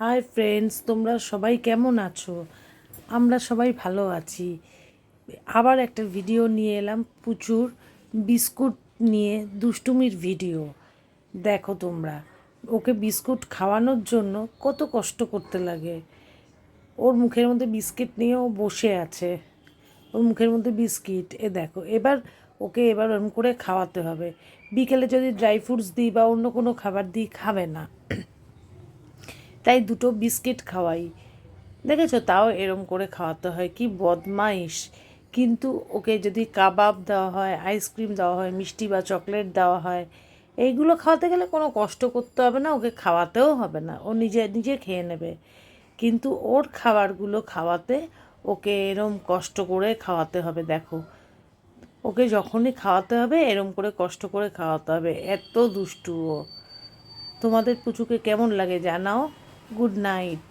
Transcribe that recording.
Hi friends তোমরা সবাই কেমন আছো? আমরা সবাই ভালো আছি। আবার একটা ভিডিও নিয়ে এলাম, প্রচুর বিস্কুট নিয়ে দুষ্টুমির ভিডিও দেখো তোমরা, ওকে বিস্কুট খাওয়ানোর জন্য কত কষ্ট করতে লাগে। ওর মুখের মধ্যে বিস্কিট নিয়ে ও বসে আছে। ওর মুখের মধ্যে বিস্কিট, এ দেখো, এবার ওকে এবার ওরম করে খাওয়াতে হবে। বিকেলে যদি ড্রাই ফ্রুটস দিই বা অন্য কোনো খাবার দিই, খাবে না। তাই দুটো বিস্কিট খাওয়াই। দেখেছ? তাও এরম করে খাওয়াতে হয়। কি বদমাইশ। কিন্তু ওকে যদি কাবাব দেওয়া হয়, আইসক্রিম দেওয়া হয়, মিষ্টি বা চকলেট দেওয়া হয়, এইগুলো খাওয়াতে গেলে কোনো কষ্ট করতে হবে না, ওকে খাওয়াতেও হবে না। ও নিজে নিজে খেয়ে নেবে। কিন্তু ওর খাবারগুলো খাওয়াতে ওকে এরম কষ্ট করে খাওয়াতে হবে, দেখো। ওকে যখনই খাওয়াতে হবে, এরম করে কষ্ট করে খাওয়াতে হবে। এত দুষ্টু ও। তোমাদের পুচুকে কেমন লাগে জানাও। Good night